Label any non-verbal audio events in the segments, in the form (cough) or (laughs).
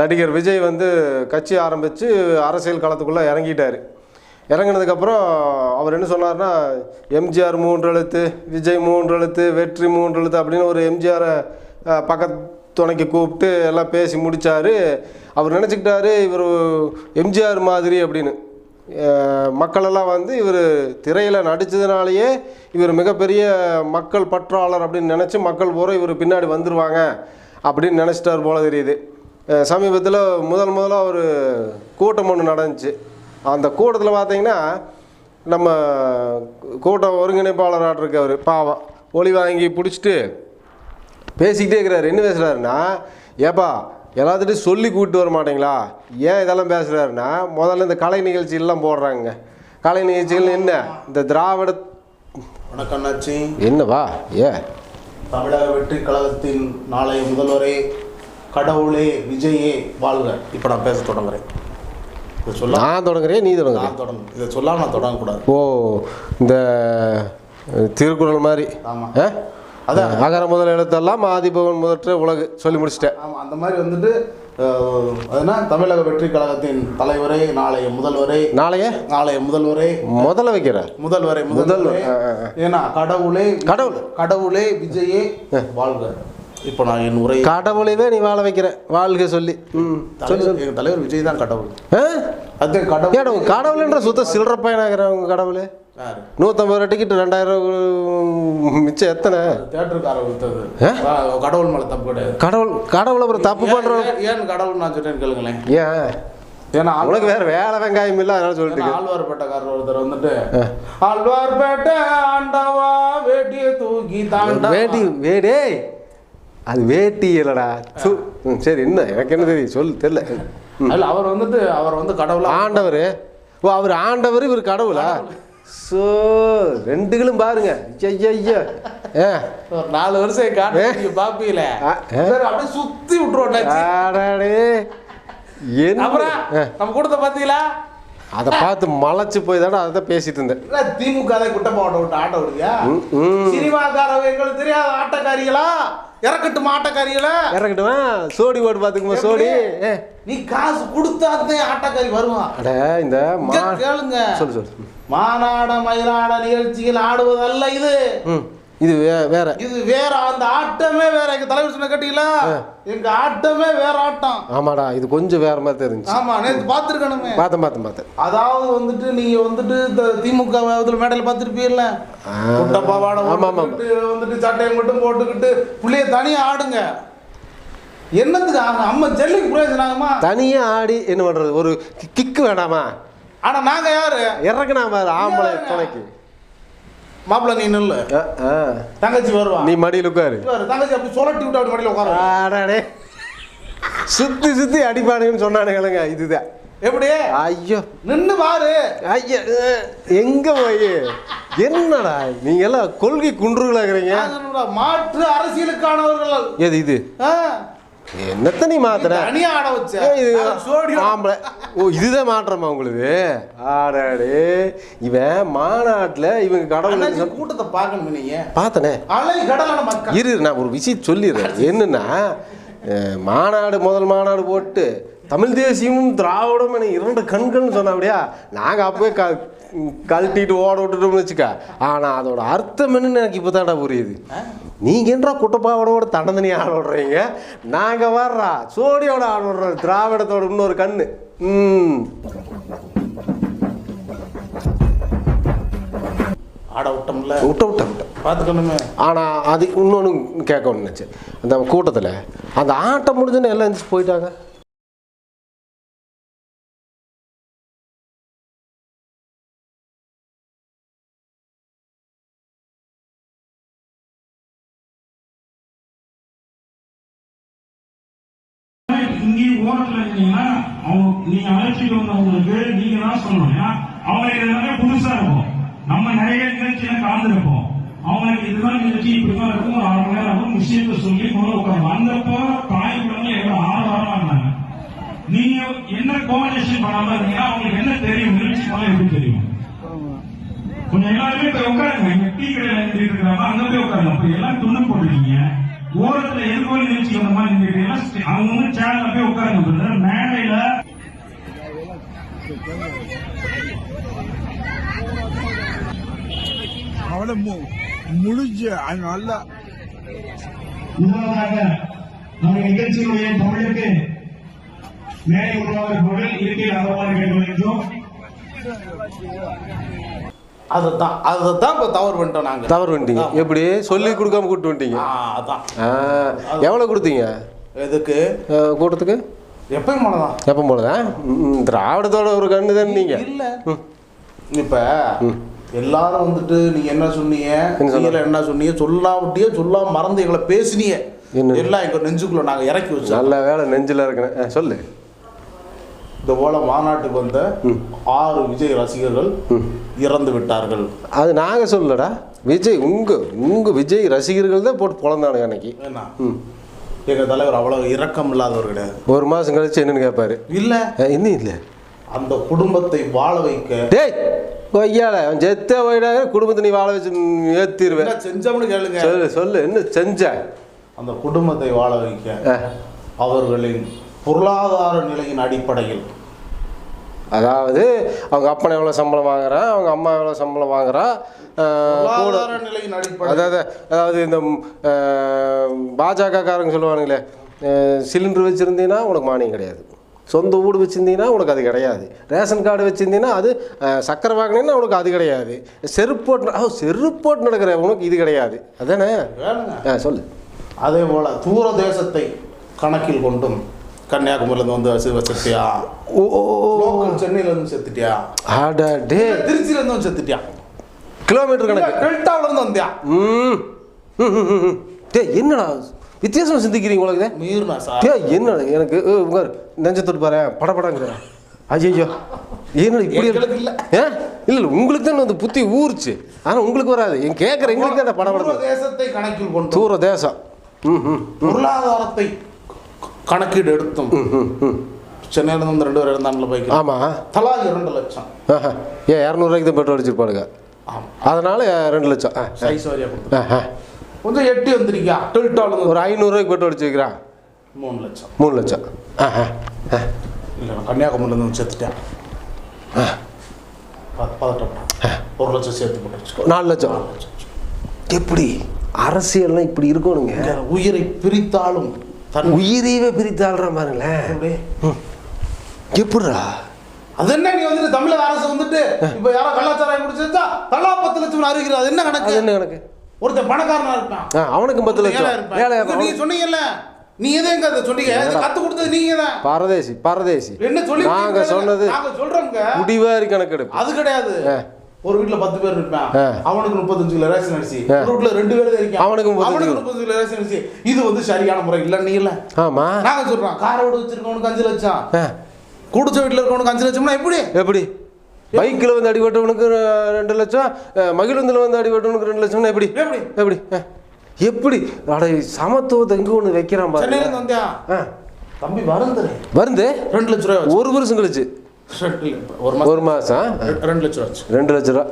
நடிகர் விஜய் வந்து கட்சி ஆரம்பித்து அரசியல் களத்துக்குள்ளே இறங்கிட்டார். இறங்கினதுக்கப்புறம் அவர் என்ன சொன்னார்னா எம்ஜிஆர் மூன்று எழுத்து விஜய் மூன்று எழுத்து வெற்றி மூன்று எழுத்து அப்படின்னு ஒரு எம்ஜிஆரை பக்கத்து துணைக்கு கூப்பிட்டு எல்லாம் பேசி முடித்தார் அவர் நினச்சிக்கிட்டாரு இவர் எம்ஜிஆர் மாதிரி அப்படின்னு. மக்களெல்லாம் வந்து இவர் திரையில் நடித்ததுனாலேயே இவர் மிகப்பெரிய மக்கள் பற்றாளர் அப்படின்னு நினச்சி மக்கள் பூரா இவர் பின்னாடி வந்துடுவாங்க அப்படின்னு நினச்சிட்டார் போல தெரியுது. சமீபத்தில் முதல் முதல்ல ஒரு கூட்டம் ஒன்று நடந்துச்சு. அந்த கூட்டத்தில் பார்த்தீங்கன்னா நம்ம கூட்டம் ஒருங்கிணைப்பாளராக இருக்கவர் பாவம் ஒளி வாங்கி பிடிச்சிட்டு பேசிக்கிட்டே இருக்கிறாரு. என்ன பேசுகிறாருன்னா ஏப்பா எல்லாத்துட்டையும் சொல்லி கூப்பிட்டு வர மாட்டீங்களா? ஏன் இதெல்லாம் பேசுகிறாருன்னா முதல்ல இந்த கலை நிகழ்ச்சியெல்லாம் போடுறாங்க. கலை நிகழ்ச்சிகள் என்ன? இந்த திராவிட வணக்கம் என்னவா? ஏ தமிழக வெற்றி கழகத்தின் நாளைய முதல்வரே கடவுளே விஜயே வாழ்க. இப்போ நான் பேச தொடங்குறேன். இதை சொல்ல நான் தொடங்குறேன் நீ தொடங்குற. நான் தொடங்க இதை சொல்லாம நான் தொடங்கக்கூடாது. ஓ இந்த திருக்குறள் மாதிரி. ஆமா. ஆ? அதான். அகர முதல் எழுத்தெல்லாம் ஆதிபவன் முதற்ற உலகு சொல்லி முடிச்சிட்டேன். ஆமாம் அந்த மாதிரி வந்துட்டு அஹ், அதுனா தமிழக வெற்றி கழகத்தின் தலைவரே நாளைய முதல்வரே. நாளைய? நாளைய முதல்வரே. முதல்ல வைக்கிறார் முதல்வரே முதல்வரே. ஏன்னா கடவுளே கடவுள். கடவுளே விஜயே வாழ்க. இப்போ நான் என் உரை கடவுளைவே நீ வாழ வைக்கிற. வாழ்க சொல்லி. ம் எங்கள் தலைவர் விஜய் தான் கடவுள்? அது ஏடா கடவுள் கடவுள்ன்ற சுத்த சில்லற பையனாகிறான் உங்க கடவுள்? நூற்றம்பது ரூபா டிக்கெட் ரெண்டாயிரம் மிச்சம் எத்தனை? தேட்டருக்கார வித்தது ஆ, கடவுள் மேல தப்பு கிடையாது. கடவுள் கடவுளை அப்புறம் தப்பு பண்ணுறோம் ஏன் கடவுள் நான் சொல்றேன்னு கேளுங்களேன். ஏன்? ஏன்னா உனக்கு வேற வேலை வெங்காயம் இல்லை அதனால சொல்லிட்டு. ஆழ்வார்பேட்டைக்காரர் ஒருத்தர் வந்துட்டு ஆழ்வார்பேட்டை ஆண்டவா வேட்டிய தூக்கி தாண்டா வேட்டி வேடே. அது வேட்டி இல்லடா சு ம், சரி என்ன எனக்கு என்ன தெரியும்? சொல்லு தெரியல. இல்ல அவர் வந்துட்டு அவர் வந்து கடவுளா? ஆண்டவர்? ஓ அவர் ஆண்டவர் இவர் கடவுளா? ஸோ ரெண்டுகளும் பாருங்க. ஐயா ஏ. ஒரு நாலு வருஷம் காட்டு பாப்பீல ஆ, ஆ. அப்படியே சுத்தி விட்டுருவோம் ஆடாடே என்ன? அப்புறம் ஆ, நம்ம கூட்டத்தை பாத்தீங்களா? அதை பார்த்து மலைச்சு போய் தானே அதை தான் பேசிட்டு இருந்தேன். என்ன திமுக தான் குட்ட மாவட்டம் விட்டு ஆட்ட விடுவியா? ம், ம். சினிமாக்காரவங்க எங்களுக்கு தெரியாத ஆட்டக்காரிகளா? இறக்கட்டும் ஆட்டக்காரிகளா இறக்கட்டுமா? சோடி ஓட்டு பார்த்துக்குமா சோடி? நீ காசு கொடுத்தாதான் ஆட்டக்காரி வருவான் அட இந்த கேளுங்க. சொல்லு சொல்லு. மானாட மயிலாட நிகழ்ச்சிகள் ஆடுவதல்ல இது. இது வேற. இது வேற அந்த ஆட்டமே வேற. எங்க தலைவர் சொன்ன கேட்டீங்களா? எங்க ஆட்டமே வேற ஆட்டம். ஆமாடா இது கொஞ்சம் வேற மாதிரி தெரிஞ்சு ஆமா நேத்து பாத்துருக்கணுமே பார்த்தேன் பார்த்தேன் பார்த்தேன். அதாவது வந்துட்டு நீங்க வந்துட்டு இந்த திமுக இதுல மேடையில பாத்துருப்பீங்கல்ல. குட்ட பாவாடை ஆமா, ஆமா. வந்துட்டு சட்டையை மட்டும் போட்டுக்கிட்டு புள்ளைய தனியா ஆடுங்க. என்னத்துக்கு அம்மா ஜல்லிக்கு பிரயோஜனம் ஆகுமா? தனியா ஆடி என்ன பண்றது? ஒரு கிக்கு வேணாமா ஆனா நாங்க யாரு? இறக்குனா ஆம்பளை துணைக்கு. மாப்பிள்ள நீ நில்லு. தங்கச்சி வருவா. நீ மடியில் உட்காரு. தங்கச்சி அப்படி சொல்லட்டி விட்டு அப்படி மடியில உட்கார. ஆடாடே. சுத்தி சுத்தி அடிப்பானுங்கன்னு சொன்னானுங்களுங்க இதுதான் எப்படி? ஐயோ. நின்னு பாரு. ஐயா எங்க போய்? என்னடா நீங்க எல்லாம் கொள்கை குன்றுகளாகிறீங்க. மாற்று அரசியலுக்கானவர்கள். எது இது? என்னத்த நீ மாத்துற ஆம்பளை ஓ இதுதான் மாற்றமா உங்களுக்கு? ஆடாடே. இவன் மாநாட்டில் இவங்க கடவுள் கூட்டத்தை பார்க்கணும் நீங்க பார்த்தனே. இரு நான் ஒரு விஷயம் சொல்லிடுறேன். என்னன்னா மாநாடு முதல் மாநாடு போட்டு தமிழ் தேசியமும் திராவிடம் என இரண்டு கண்கள்னு சொன்னா அப்படியா? நாங்கள் அப்பவே க கழட்டிட்டு ஓட விட்டுட்டோம்னு வச்சுக்க. ஆனால் அதோட அர்த்தம் என்னன்னு எனக்கு இப்போ தாண்டா புரியுது நீங்கள் என்றா குட்டப்பாவோட தன்னந்தனி ஆட விடுறீங்க. நாங்கள் வர்றா சோடியோட ஆட விடுறோம் திராவிடத்தோட இன்னொரு கண்ணு. ம். ஆட விட்டோம்ல. விட்ட விட்ட விட்ட பார்த்துக்கணுமே. ஆனால் அது இன்னொன்று கேட்க நினச்சி அந்த கூட்டத்தில் அந்த ஆட்டம் முடிஞ்சுன்னு எல்லாம் எந்திரிச்சு போயிட்டாங்க. நீங்க அழைச்சிட்டு வந்தவங்களுக்கு நீங்க தான் சொல்லணும். ஏன்னா அவங்களுக்கு எல்லாமே புதுசா இருக்கும். நம்ம நிறைய நிகழ்ச்சியில கலந்துருப்போம். அவங்களுக்கு இதுதான் நிகழ்ச்சி இப்படிதான் இருக்கும். ஒரு அரை மணி நேரம் ஆகும். விஷயத்த சொல்லி முதல்ல உட்காரணும் வந்தப்போ தாய் குழந்தை எவ்வளவு ஆதாரமா இருந்தாங்க. நீங்க என்ன கோஆர்டினேஷன் பண்ணாம இருந்தீங்கன்னா அவங்களுக்கு என்ன தெரியும்? நிகழ்ச்சி போல எப்படி தெரியும்? கொஞ்சம் எல்லாருமே போய் உட்காருங்க. இங்க டீ கடையில நின்றுட்டு இருக்கிறாங்க அங்க போய் உட்காருங்க. அப்ப எல்லாம் துண்ணு போட்டுருக்கீங்க ஓரத்துல எதிர்கோல் நிகழ்ச்சி வந்த மாதிரி நின்றுட்டீங்கன்னா அவங்க வந்து சேனல்ல போய் உட்காருங்க. மேடையில அவனை மு- முடிஞ்சு அது நல்லா முதலாவதாக நம்ம நிகழ்ச்சியுடைய தமிழுக்கு மேடை உருவாக பொருள் இருக்கையில் கேட்டுள்ளோம் அதைத்தான் அதைத்தான் இப்போ தவறு பண்ணிட்டோம் நாங்கள் தவறு வந்துட்டீங்க எப்படி? சொல்லி கொடுக்காம கூப்பிட்டு வந்துட்டீங்க? அதான். ஆ, எவ்வளோ கொடுத்தீங்க? எதுக்கு? கூட்டத்துக்கு? எப்பயும் போனதான் எப்போ போனதா ம், திராவிடத்தோட ஒரு கண்ணு தானே நீங்கள் இல்ல. இப்ப எல்லாரும் வந்துட்டு நீங்க என்ன சொன்னீங்க? என்ன சொன்னாங்க? நீங்க என்ன சொன்னீங்க? சொல்லாவிட்டியே சொல்லாம மறந்து எங்களை பேசுனீங்க? எல்லாம் எங்க நெஞ்சுக்குள்ள நாங்க இறக்கி வச்சோம். நல்ல வேலை நெஞ்சில் இருக்கிறேன் சொல்லு. இந்த போல மாநாட்டுக்கு வந்த ஆறு விஜய் ரசிகர்கள் இறந்து விட்டார்கள். அது நாங்கள் சொல்லலடா. விஜய் உங்கள் உங்கள் விஜய் ரசிகர்கள் தான் போட்டு பொழந்தானுங்க அன்னைக்கு. என்ன ம் எங்க தலைவர் அவ்வளவு இரக்கம் இல்லாதவர் கிடையாது. ஒரு மாதம் கழிச்சு என்னன்னு கேட்பாரு இல்ல. இன்னும் இல்லை. அந்த குடும்பத்தை வாழ வைக்க. டேய் கொய்யால அவன் செத்த போயிடாக குடும்பத்தை நீ வாழ வச்சு ஏற்றிடுவேன் செஞ்சோம்னு கேளுங்க. சொல்லு சொல்லு என்ன செஞ்ச? அந்த குடும்பத்தை வாழ வைக்க. அவர்களின் பொருளாதார நிலையின் அடிப்படையில் அதாவது அவங்க அப்பனை எவ்வளோ சம்பளம் வாங்குறான் அவங்க அம்மா எவ்வளோ சம்பளம் வாங்குறா ஆ, கூட பொருளாதார நிலையின் அடிப்படையில் அதாவது அதாவது இந்த பாஜக காரங்க சொல்லுவானுங்களே சிலிண்டர் வச்சுருந்தீங்கன்னா உனக்கு மானியம் கிடையாது. சொந்த வீடு வச்சுருந்தீங்கன்னா உனக்கு அது கிடையாது. ரேஷன் கார்டு வச்சுருந்தீங்கன்னா அது சக்கரை வாங்கினீங்கன்னா உனக்கு அது கிடையாது. செருப்பு போட்டு ஓ செருப்பு போட்டு நடக்கிற உனக்கு இது கிடையாது. அதானே? ஆ சொல்லு. அதே போல தூர தேசத்தை கணக்கில் கொண்டும் கன்னியாகுமரியில இருந்து வந்து செத்தியா ஓ ஓ, ஓ. லோக்கல் சென்னையில இருந்து செத்துட்டியா? அட டே. திருச்சியில இருந்து வந்து செத்துட்டியா? கிலோமீட்டர் கணக்கு. டெல்டாவில இருந்து வந்தியா? ம். டேய் என்னடா வித்தியாசம் சிந்திக்கிறீங்க உங்களுக்கு மீறினா சார். டேய் என்னடா எனக்கு ஏ, உங்க நெஞ்சத்தொட்டு பாரு படபடங்கிறேன் ஐயோ என்னடா இப்படி? இல்ல. ஏ? இல்லை இல்லை உங்களுக்கு தான் அந்த புத்தி ஊறுச்சு. ஆனால் உங்களுக்கு வராது. என் கேட்குற எங்களுக்கு தான் படபடம் தேசத்தை கணக்கில் தூர தேசம். ம் ம். பொருளாதாரத்தை கணக்கீடு எடுத்தும் ம், ம் ம். சென்னையில இருந்து ரெண்டு பேர் இருந்தாங்களே பைக் ஆமாம் தலா இரண்டு லட்சம். ஏன் இரநூறுவாய்க்கு தான் பெட்ரோல் அடிச்சிருப்பானுங்க? அதனால ரெண்டு லட்சம். சைஸ் வரியா கொடுத்து. கொஞ்சம் எட்டி வந்திருக்கியா? இருந்து ஒரு ஐநூறுரூவாய்க்கு பெட்ரோல் அடிச்சிருக்கிறான் மூணு லட்சம். மூணு லட்சம். இல்லை நான் கன்னியாகுமரியில இருந்து வந்து செத்துட்டேன் ப- பதட்டப்பட்டேன் ஒரு லட்சம் சேர்த்து போட்டு நாலு லட்சம். நாலு லட்சம். எப்படி? அரசியல்லாம் இப்படி இருக்கணுங்க. உயிரை பிரித்தாலும் தன் உயிரையவே பிரித்து ஆள்ற பாருங்களேன். உயிரே. எப்படிடா? அது என்ன நீ வந்துட்டு தமிழக அரசு வந்துட்டு இப்ப யாரோ கலாச்சாரம் குடிச்சா தலா பத்து லட்சம் அறிவிக்கிறது அது என்ன கணக்கு? என்ன கணக்கு? ஒருத்தன் பணக்காரனா இருப்பான். ஆ அவனுக்கும் பத்து லட்சம். ஏழை நீங்க சொன்னீங்கல்ல. நீ எதை எங்க அதை சொன்னீங்க? கத்து கொடுத்தது நீங்க தான். பரதேசி பரதேசி. என்ன சொல்லி நாங்க சொன்னது நாங்க சொல்றோம்ங்க. குடிவாரி கணக்கெடுப்பு. அது கிடையாது. ஒரு வீட்ல பத்து பேர் இருப்பான். அவனுக்கு முப்பத்தஞ்சு கிலோ ரேஷன் அரிசி. ஒரு வீட்ல ரெண்டு பேர் தான் அவனுக்கு அவனுக்கு. முப்பத்தஞ்சு கிலோ ரேஷன் அரிசி. இது வந்து சரியான முறை இல்ல நீ இல்ல. ஆமா. நாங்க சொல்றோம் காரை விட வச்சிருக்கவனுக்கு அஞ்சு லட்சம். குடிச்ச வீட்டுல இருக்கவனுக்கு அஞ்சு லட்சம்னா எப்படி? எப்படி? பைக்கில் வந்து அடிபட்டவனுக்கு ரெண்டு லட்சம். மகிழுந்தில் வந்து அடிபட்டவனுக்கு ரெண்டு லட்சம்னா எப்படி? எப்படி? எப்படி? எப்படி? அட சமத்துவத்தை இங்கே ஒன்று வைக்கிறான் ஆ. தம்பி வருந்துரு வருது ரெண்டு லட்ச ரூபாய் ஒரு வருஷம் கழிச்சு. ஒரு மாதம் ரெண்டு லட்ச ரூபாய் வச்சு. ரெண்டு லட்ச ரூபா.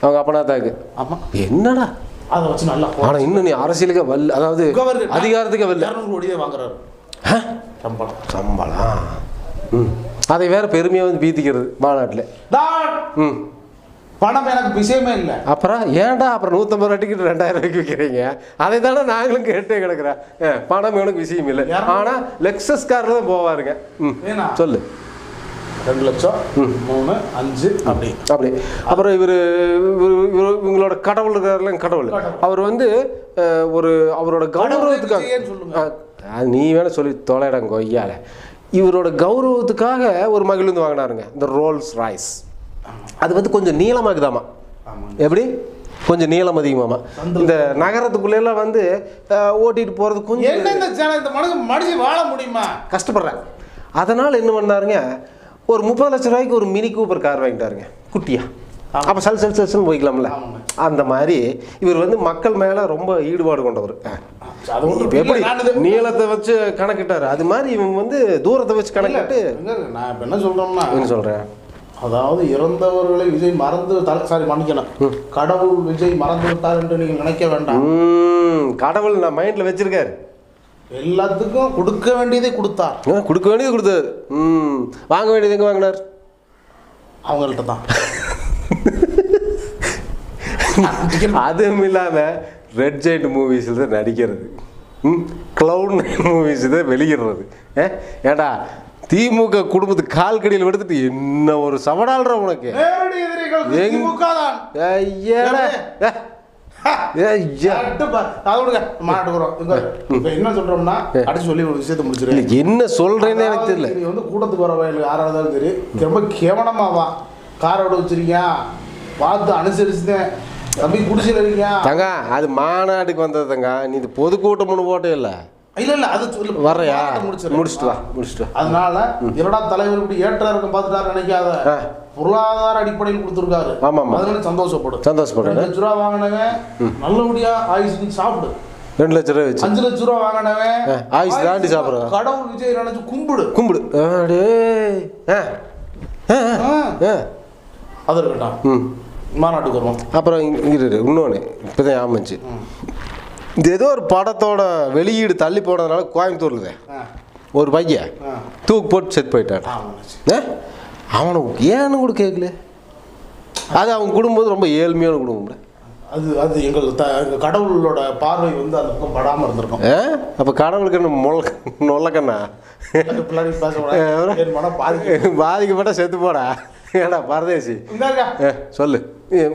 அவங்க அப்பனாத்தாக்கு ஆமா. என்னடா? அதை வச்சு நல்லா ஆனால் இன்னும் நீ அரசியலுக்கு வரல. அதாவது அதிகாரத்துக்கு வரல. இரநூறு வாங்குறாரு? சம்பளம். சம்பளம். ம். அதை வேற பெருமையாக வந்து பீத்திக்கிறது மாநாட்டில். டாட் ம். பணம் எனக்கு விஷயமே இல்லை. அப்புறம் ஏன்டா அப்புறம் நூற்றம்பது ரூபா டிக்கெட் ரெண்டாயிரம் ரூபாய்க்கு விற்கிறீங்க அதை தானே நாங்களும் கேட்டே கிடக்குறேன் பணம் எனக்கு விஷயம் இல்லை. ஆனால் லெக்ஸஸ் காரில் தான் போவாருங்க. ம். சொல்லு. ரெண்டு லட்சம் மூணு அஞ்சு அப்படி. அப்படி. அப்புறம் இவர் இவங்களோட கடவுள். இருக்காருல கடவுள். அவர் வந்து ஒரு அவரோட கௌரவத்துக்காக நீ வேணா சொல்லி தொலைடங்க கொய்யால. இவரோட கௌரவத்துக்காக ஒரு மகிழ்ந்து வாங்கினாருங்க இந்த ரோல்ஸ் ராய்ஸ் அது வந்து கொஞ்சம் நீளமாக்குதாமா. ஆமாங்க. எப்படி? கொஞ்சம் நீளம் அதிகமாமா. இந்த நகரத்துக்குள்ள எல்லாம் வந்து ஓட்டிட்டு போறது கொஞ்சம் என்ன இந்த சேனல்? இந்த மனுஷன் மனுஷன் வாழ முடியுமா? கஷ்டப்படுறேன். அதனால் என்ன பண்ணாருங்க ஒரு முப்பது லட்ச ரூபாய்க்கு ஒரு மினி கூப்பர் கார் வாங்கிட்டாருங்க குட்டியா. அப்போ சல் சல் சல்சல்னு போய்க்கலாம்ல. அந்த மாதிரி இவர் வந்து மக்கள் மேலே ரொம்ப ஈடுபாடு கொண்டவர். இப்போ எப்படி நீளத்தை வச்சு கணக்கிட்டாரு? அது மாதிரி இவன் வந்து தூரத்தை வச்சு கணக்கிட்டு நான் இப்ப என்ன சொல்றோம்னா என்ன சொல்கிறேன் அதாவது இறந்தவர்களை விஜய் மறந்து சாரி மன்னிக்கணும். கடவுள் விஜய் மறந்து விட்டார் என்று நீங்கள் நினைக்க வேண்டாம். கடவுள் நான் மைண்டில் வச்சிருக்காரு. எல்லாத்துக்கும் கொடுக்க வேண்டியதை கொடுத்தார். கொடுக்க வேண்டியது கொடுத்தாரு. ம் வாங்க வேண்டியது எங்கே வாங்கினார்? அவங்கள்ட்ட தான். அதுவும் இல்லாமல் ரெட் ஜெயிண்ட் மூவிஸில் தான் நடிக்கிறது. ம் க்ளவுன் மூவிஸ் தான் வெளியிடுறது. ஏ ஏடா திமுக குடும்பத்துக்கு கால் கடியில் எடுத்துட்டு என்ன ஒரு சவடால்ற உனக்கு. எங்க- ஐயா. (laughs) என்ன சொல்றோம்னா அடிச்சு சொல்லி ஒரு விஷயத்தை முடிச்சிருக்கேன் என்ன சொல்றேன்னு எனக்கு தெரியல. நீ வந்து கூட்டத்துக்கு வர யாராக இருந்தாலும் சரி ரொம்ப கேவலமா வா. காரோட வச்சிருக்கியா? பார்த்து அனுசரிச்சுட்டேன் தம்பி குடிசையில் இருக்கியா தங்க அது மாநாட்டுக்கு வந்தது தங்க. நீ இது பொதுக்கூட்டம்னு போட்டே இல்லை. இல்ல இல்ல அது மாநாட்டை முடிச்சிடுறேன். முடிச்சுட்டு வா முடிச்சுட்டு அதனால இரடா தலைவர் இப்படி ஏற்ற இறக்கம் பார்த்துட்டாரு நினைக்காத. பொருளாதார அடிப்படையில் கொடுத்துருக்காரு. ஆமா. அதனால சந்தோஷப்படும் சந்தோஷப்படு. ரெண்டு லட்ச ரூபா வாங்கினவன் நல்லபடியா ஆயுசுக்கு சாப்பிடு. ரெண்டு லட்ச ரூபாய் வச்சு. அஞ்சு லட்ச ரூபா வாங்கினவன் ஆ, ஆயுசு தாண்டி ஆயுசுக்கு சாப்பிடுறா. கடவுள் விஜய் நினைச்சு கும்பிடு. கும்பிடு. அது இருக்கட்டும். மாநாட்டுக்கு வருவோம். அப்புறம் இங்க இன்னொன்று இப்போ தான் ஆமாச்சு இது ஏதோ ஒரு படத்தோட வெளியீடு தள்ளி போனதுனால கோயம்புத்தூர்ல ஆ. ஒரு பையன். தூக்கு போட்டு செத்து போயிட்டான். ஆ, மனசு. ஏ அவனை ஏன்னு கூட கேட்கல அது அவன் குடும்பம் ரொம்ப ஏழ்மையான குடும்பம்ல. அது அது எங்கள் த எங்கள் கடவுளோட பார்வை வந்து அந்த பக்கம் படாம இருந்திருக்கும். ஏ அப்போ கடவுளுக்கு என்ன முள்ள நொல்லக்கண்ணா பிள்ளாடி பேசக்கூடாது. என் மனம் பாதிக்கு பாதிக்கப்பட்ட செத்து போடா. ஏடா பரதேசி. சொல்லு.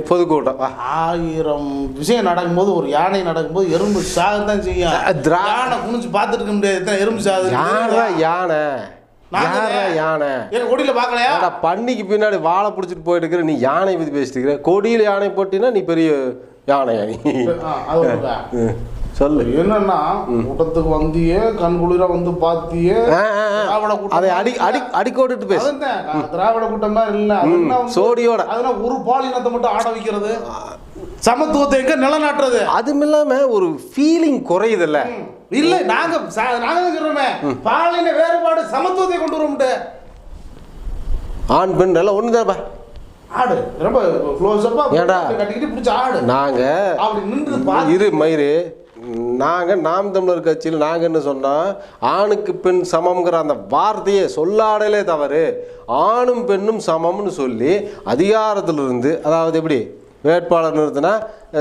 பொதுக்கூட்டம். ஆயிரம் விஷயம் நடக்கும்போது ஒரு யானை நடக்கும்போது எறும்பு சாகத்தான் செய்யும். யானை குனிஞ்சு பார்த்துட்டு இருக்க முடியாது எறும்பு சாகுது? யானை? யானை? எங்க கொடியில பார்க்கலையா? ஏடா பண்ணிக்கு பின்னாடி வாழை பிடிச்சிட்டு போயிட்டு இருக்கிற நீ யானை பத்தி பேசிட்டு இருக்கிற. கொடியில் யானை போட்டினா நீ பெரிய யானையா நீ? சொல்லு. என்னன்னா கூட்டத்துக்கு வந்தியே கண் குளிர வந்து பாத்தியே. திராவிட கூட்டம் அதை அடி அடி அடிக்கோட்டுட்டு பேசு. திராவிட கூட்டம் மாதிரி இல்ல. சோடியோட. அதெல்லாம் ஒரு பாலினத்தை மட்டும் ஆட வைக்கிறது? சமத்துவத்தை எங்க நிலநாட்டுறது? அதுவும் இல்லாம ஒரு ஃபீலிங் குறையுதுல்ல. இல்ல நாங்க நாங்க சொல்றோமே? பாலின வேறுபாடு சமத்துவத்தை கொண்டு வரோம்ட்டு. ஆண் பெண் எல்லாம் ஒண்ணுதான்ப்பா. ஆடு. ரொம்ப க்ளோஸ் அப்பா? கட்டிக்கிட்டு பிடிச்ச ஆடு. நாங்க இரு மயிறு. நாங்கள் நாம் தமிழர் கட்சியில் நாங்கள் என்ன சொன்னோம் ஆணுக்கு பெண் சமம்ங்கிற அந்த வார்த்தையே சொல்லாடலே தவறு. ஆணும் பெண்ணும் சமம்னு சொல்லி அதிகாரத்திலிருந்து அதாவது எப்படி வேட்பாளர் நிறுத்தினா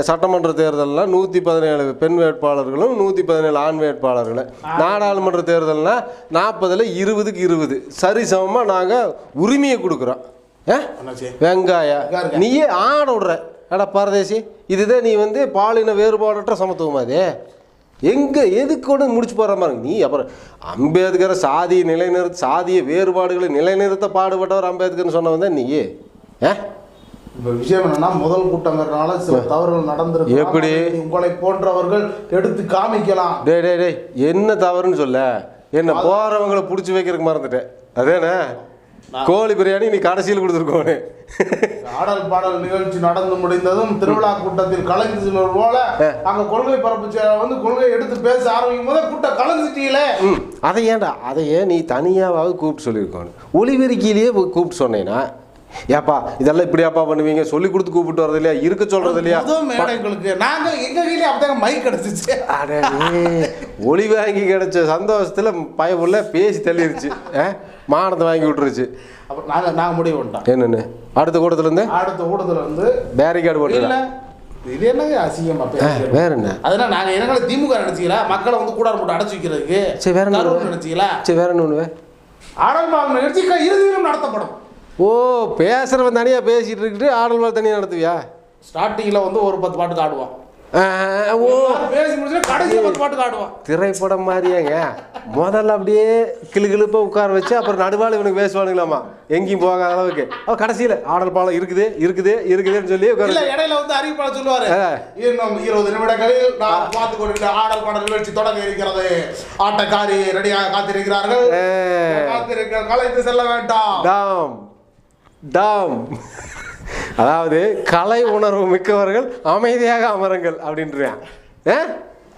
சட்டமன்ற தேர்தலில் நூற்றி பதினேழு பெண் வேட்பாளர்களும் நூற்றி பதினேழு ஆண் வேட்பாளர்களும். நாடாளுமன்ற தேர்தல்னா நாற்பதில் இருபதுக்கு இருபது. சரிசமமாக நாங்கள் உரிமையை கொடுக்குறோம். வெங்காயம். நீயே ஆட விடுற. அட பரதேசி இதுதான் நீ வந்து பாலின வேறுபாடற்ற சமத்துவம் அது எங்கே எதுக்கு கொண்டு முடிச்சு போகிற மாதிரி நீ அப்புறம் அம்பேத்கரை சாதியை நிலைநிறுத்த சாதிய வேறுபாடுகளை நிலைநிறுத்த பாடுபட்டவர் அம்பேத்கர்னு சொன்னவன் தான் நீ? ஆ? இப்ப விஷயம் என்னன்னா முதல் கூட்டங்கிறதுனால சில தவறுகள் நடந்திருக்கு. எப்படி? உங்களை போன்றவர்கள் எடுத்து காமிக்கலாம். டேய் டேய் டேய் என்ன தவறுன்னு சொல்ல? என்ன போகிறவங்களை பிடிச்சி வைக்கிறதுக்கு மறந்துட்டேன். அதேண்ணே? கோழி பிரியாணி நீ கடைசியில் கொடுத்துருக்கோனே. ஆடல் பாடல் நிகழ்ச்சி நடந்து முடிந்ததும் திருவிழா கூட்டத்தில் கலந்து போல அங்க கொள்கை பரப்பு செயலாளர் வந்து கொள்கை எடுத்து பேச ஆரம்பிக்கும் போதே கூட்டம் கலந்துட்டீங்களே அதை ஏன்டா? அதை ஏன் நீ தனியாவது கூப்பிட்டு சொல்லியிருக்கோன்னு ஒளிபெருக்கிலேயே போய் கூப்பிட்டு சொன்னேன்னா ஏப்பா இதெல்லாம் இப்படியாப்பா பண்ணுவீங்க? சொல்லி கொடுத்து கூப்பிட்டு வர்றது இல்லையா? இருக்க சொல்றது இல்லையா? மேடைகளுக்கு. நாங்க எங்க கையில அப்படியே மைக் கிடைச்சிச்சு. அடடே, ஒளி வாங்கி கிடைச்ச சந்தோஷத்துல பயமுள்ள பேசி தள்ளிருச்சு? மானத்தை வாங்கி விட்டுருச்சு. அப்ப நாங்க நாங்க முடிவு பண்ணிட்டோம். என்னன்னு? அடுத்த கூட்டத்துல இருந்து அடுத்த கூட்டத்துல வந்து பேரிகார்டு போட்டுருக்கேன் இது என்னங்க அசிங்கமா வேற என்ன? அதனால நாங்க எங்களை திமுக நினைச்சீங்களா? மக்களை வந்து கூடாரம் போட்டு அடைச்சு வைக்கிறதுக்கு? சரி வேற என்ன? நினைச்சீங்களா? சரி வேற என்ன பண்ணுவேன் ஆடல் நிகழ்ச்சி இறுதியிலும் நடத்தப்படும். ஓ பேசுறவன் தனியா பேசிட்டு இருக்கிட்டு ஆடல் வாழ் தனியா நடத்துவியா? ஸ்டார்டிங்ல வந்து ஒரு பத்து பாட்டுக்கு ஆடுவோம் ஆ, ஓ. பேசி முடிச்சுட்டு கடைசியில் ஒரு பாட்டு காட்டுவான் திரைப்படம் மாதிரியாங்க. முதல்ல அப்படியே கிளு கிளுப்பாக உட்கார வச்சு அப்புறம் நடுவாள் இவனுக்கு பேசுவானுங்களாமா. எங்கேயும் போகாத அளவுக்கு. அவ கடைசியில் ஆடல் பாலம் இருக்குது இருக்குது இருக்குதுன்னு சொல்லி உட்கார இடையில வந்து அறிவிப்பாளர் சொல்லுவாரு. இன்னும் இருபது நிமிடங்களில் நான் பார்த்து கொண்டிருக்க ஆடல் பாடல் நிகழ்ச்சி தொடங்க இருக்கிறது. ஆட்டக்காரி ரெடியாக காத்திருக்கிறார்கள். ஆ. காத்திருக்க கலைத்து செல்ல வேண்டாம். டாம் அதாவது கலை உணர்வு மிக்கவர்கள் அமைதியாக அமருங்கள் அப்படின்றான் ஆ?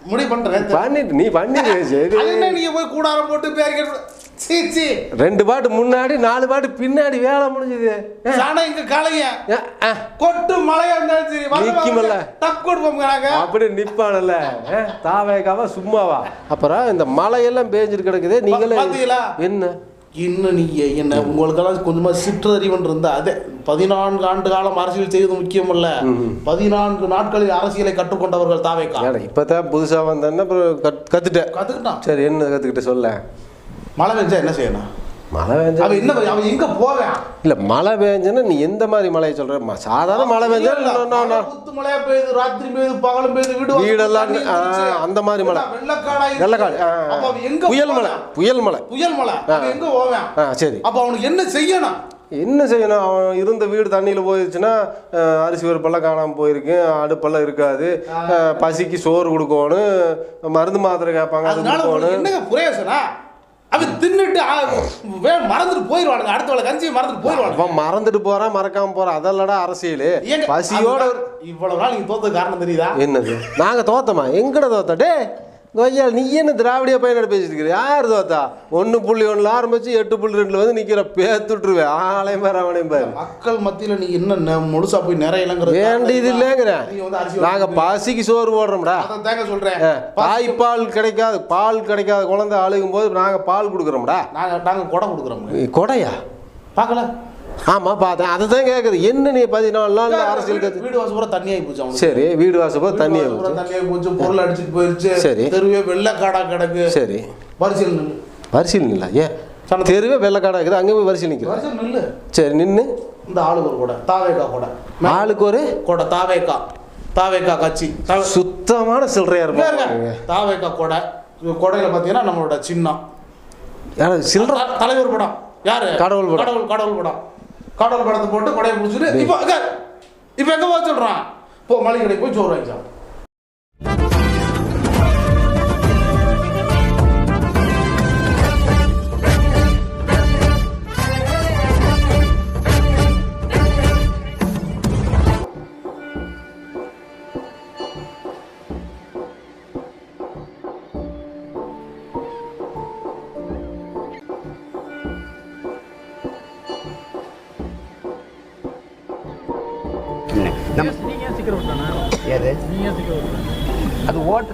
முடிவு பண்றேன். பண்ணிட்டு நீ பண்ணிடு (laughs) சரி. நீங்க போய் கூடாரம் போட்டு பேர் சீ சீ. ரெண்டு பாட்டு முன்னாடி நாலு பாட்டு பின்னாடி வேலை முடிஞ்சுது. ஆ, சாணம் இங்க கலைய. கொட்டு மழையா இருந்தாலும் சரி. நிக்குமல்ல. டக் கொடுப்போம் நாங்க. அப்படி நிப்பானல்ல. ஆ, தாவேக்காவா சும்மாவா? அப்புறம் இந்த மழையெல்லாம் பேஞ்சிட்டு கிடக்குது நீங்களே? என்ன? இன்னும் நீங்க என்ன உங்களுக்கெல்லாம் கொஞ்சமா சிற்றறிவன் இருந்தா அதே பதினான்கு ஆண்டு காலம் அரசியல் செய்வது முக்கியம் இல்ல பதினான்கு நாட்களில் அரசியலை கற்றுக்கொண்டவர்கள் தாவேக்கா. ஏடா இப்பதான் புதுசா வந்தேன்னா அப்புறம் கத்துட்டேன். கத்துக்கிட்டான். சரி என்ன கத்துக்கிட்ட சொல்ல மழை பெஞ்சா என்ன செய்யணும்? மழை பெஞ்சா அவன் என்ன அவன் எங்க போவேன்? இல்ல மழை பெஞ்சனா நீ எந்த மாதிரி மழையை சொல்ற? ம- சாதாரண மழை பெஞ்சா குத்து மழையா பெய்யுது ராத்திரி பெய்யுது பகலும் பெய்யுது வீடு வீடெல்லாம். அந்த மாதிரி மழை. வெள்ளக்காடா இருக்கு. வெள்ளக்காடு எங்க புயல் மழை? புயல் மழை. புயல் மழை. எங்க போவேன்? சரி. அப்ப அவனுக்கு என்ன செய்யணும்? என்ன செய்யணும்? அவன் இருந்த வீடு தண்ணியில் போயிடுச்சுன்னா அரிசி பருப்பெல்லாம் காணாமல் போயிருக்கு அடுப்பெல்லாம் இருக்காது. பசிக்கு சோறு கொடுக்கணும் மருந்து மாத்திரை கேட்பாங்க அது கொடுக்கணும். அவன் தின்னுட்டு மறந்துட்டு போயிடுவானுங்க அடுத்த வேலை கஞ்சியை மறந்துட்டு போயிடுவானுங்க அவன் மறந்துட்டு போறான் மறக்காம போறான் அதல்லடா அரசியல். பசியோட இவ்வளவு நாள் நீங்க தோத்த காரணம் தெரியுதா? என்னது? நாங்க தோத்தமா? எங்கட தோத்தா டே கொய்யா நீ என்ன திராவிடிய பையனோட பேசிட்டு யார் தோத்தா? ஒன்று புள்ளி ஒன்றில் ஆரம்பிச்சு எட்டு புள்ளி ரெண்டுல வந்து நிக்கிற பேத்துட்டுருவேன். ஆளையும் பாரு அவனையும் பாரு. மக்கள் மத்தியில நீ என்ன முழுசா போய் நிறையலங்கிறது வேண்டியது இல்லைங்கிறேன் நீங்க வந்து அரசியல் நாங்க பசிக்கு சோறு போடுறோம்டா. தாங்க சொல்றேன். ஆ, தாய்ப்பால் கிடைக்காத பால் கிடைக்காத குழந்தை அழுகும் போது நாங்க பால் கொடுக்குறோம்டா. நாங்க நாங்க கொடை கொடுக்குறோம் கொடையா? பார்க்கல? ஆமா பார்த்தேன் அதை தான் கேட்குது என்ன நீ பதினாலு நாள் அரசியல் கத்து வீடு வாசல் பூரா தண்ணியாகி போச்சு சரி வீடு வாசல் பூரா தண்ணியாகி போச்சு. பொருள் அடிச்சிட்டு போயிருச்சு. சரி. தெருவே வெள்ளக்காடா கிடக்கு. சரி. வரிசையில் நில்லு. வரிசையில் நில்ல? ஏன்? தெருவே வெள்ளக்காடா இருக்குது அங்கே போய் வரிசையில் நிற்கிறேன் வரிசையில் நில்லு. சரி நின்று இந்த ஆளுக்கு ஒரு கொடை. தாவேக்கா கொடை. ஆளுக்கு ஒரு? கொடை தாவேக்கா. தாவேக்கா கட்சி. சுத்தமான சில்லறையா. இருப்பாங்க தாவேக்கா கொடை. கொடையில பாத்தீங்கன்னா நம்மளோட சின்னம். சில்லற தலைவர் படம். யாரு? கடவுள் படம். கடவுள் கடவுள் படம். கடவுள் படத்தை போட்டு கொடையை முடிச்சுட்டு இப்போ இப்போ எங்க போக சொல்றான்? போ மளிகை கடைக்கு போய் சோறு வாங்கிச்சான் எது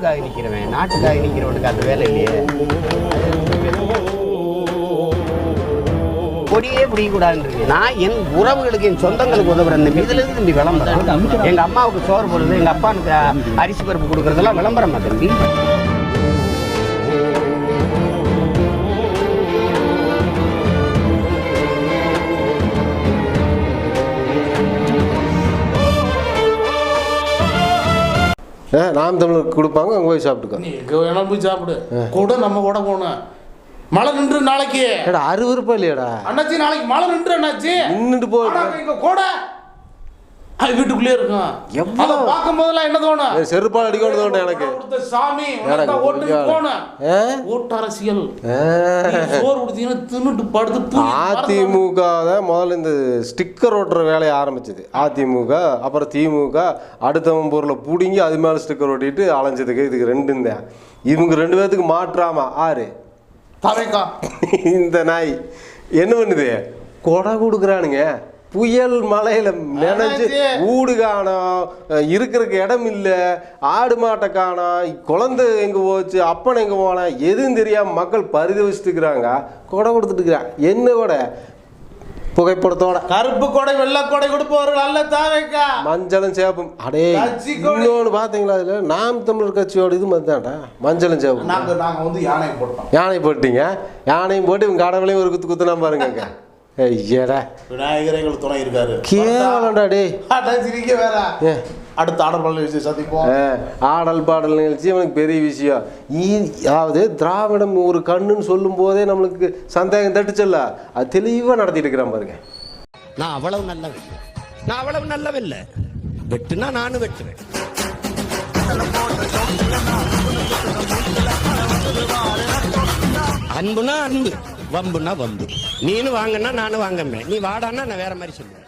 நாட்டுக்காக நிற்கிறவன் நாட்டுக்காக நிற்கிறவனுக்கு அந்த வேலை இல்லையே. கொடியே பிடிக்கக்கூடாதுன்றது நான் என் உறவுகளுக்கு என் சொந்தங்களுக்கு உதவுறேன் இந்த இதுலேருந்து தம்பி விளம்பரம். எங்கள் அம்மாவுக்கு சோறு போடுறது எங்கள் அப்பாவுக்கு அரிசி பருப்பு கொடுக்குறதெல்லாம் விளம்பரமா தம்பி. நாம் தமிழருக்கு கொடுப்பாங்க அங்கே போய் சாப்பிட்டுக்கோ. நீ எங்க வேணாலும் போய் சாப்பிடு. கூட நம்ம கூட போகணும் மழை நின்று நாளைக்கு. ஏடா அறுவருப்பா இல்லையாடா. அண்ணாச்சி நாளைக்கு மழை நின்று அண்ணாச்சி. நின்றுட்டு போ. இங்க கூட. அது வீட்டுக்குள்ளே இருக்கும். அதை பார்க்கும் போதெல்லாம் என்ன தோணும்? செருப்பால் அடிக்கணும் தோணும் எனக்கு. சாமி. போனேன். ஆ? ஓட்டு அரசியல். ஆ. நீ சோறு கொடுத்தீங்கன்னா தின்னுட்டு படுத்து தூங்கி அதிமுக தான் முதல்ல இந்த ஸ்டிக்கர் ஓட்டுற வேலையை ஆரம்பிச்சது. அதிமுக அப்புறம் திமுக அடுத்தவன் பொருளை பிடுங்கி அது மேலே ஸ்டிக்கர் ஒட்டிட்டு அலைஞ்சதுக்கு இதுக்கு ரெண்டும் தான் இவங்க ரெண்டு பேர்த்துக்கு மாற்றாமா? ஆறு. இந்த நாய். என்ன பண்ணுது? கொடை கொடுக்குறானுங்க. புயல் மலையில அண்ணாச்சி. வீடு காணோம் இருக்கிறதுக்கு இடம் இல்லை ஆடு மாட்டை காணோம் குழந்தை எங்கே போச்சு அப்பன் எங்கே போனா எதுவும் தெரியாம மக்கள் பரிதவிச்சுட்டு இருக்கிறாங்க கொடை கொடுத்துட்டு இருக்கிறான் என்ன கொடை? புகைப்படத்தோட. கருப்பு கொடை வெள்ளை கொடை கொடுப்பவர்கள் அல்ல தாவேக்கா. மஞ்சளும் சேப்பும் அடே. இன்னொன்று பார்த்தீங்களா அதில் நாம் தமிழர் கட்சியோட இது மத்தாண்டா மஞ்சளும் சேப்பும் நாங்க நாங்க வந்து யானை போட்டோம். யானை போட்டீங்க? யானையும் போட்டு இவங்க கடவுளையும் ஒரு குத்து குத்துனா பாருங்க. ஐயடா. விநாயகர் எங்களுக்கு துணை இருக்காரு. கேவலம்டா டேய். அட, சிரிக்க வேற. ஏ. அடுத்த ஆர்டர் பண்ண விஷயம் சந்திப்போம். ஆடல் பாடல் நிகழ்ச்சி இவனுக்கு பெரிய விஷயம். அதாவது திராவிடம் ஒரு கண்ணுன்னு சொல்லும் போதே நம்மளுக்கு சந்தேகம் தட்டுச்சல்ல. அது தெளிவாக நடத்திட்டு இருக்கிறான் பாருங்க. நான் அவ்வளவு நல்லவன். இல்ல. நான் அவ்வளவு நல்லவன் இல்ல வெட்டுனா நானும் வெட்டுவேன். அன்புனா அன்பு. வம்புனா வம்பு. நீனு வாங்கன்னா நானும் வாங்கமே நீ வாடான்னா நான் வேற மாதிரி சொல்லுவேன்.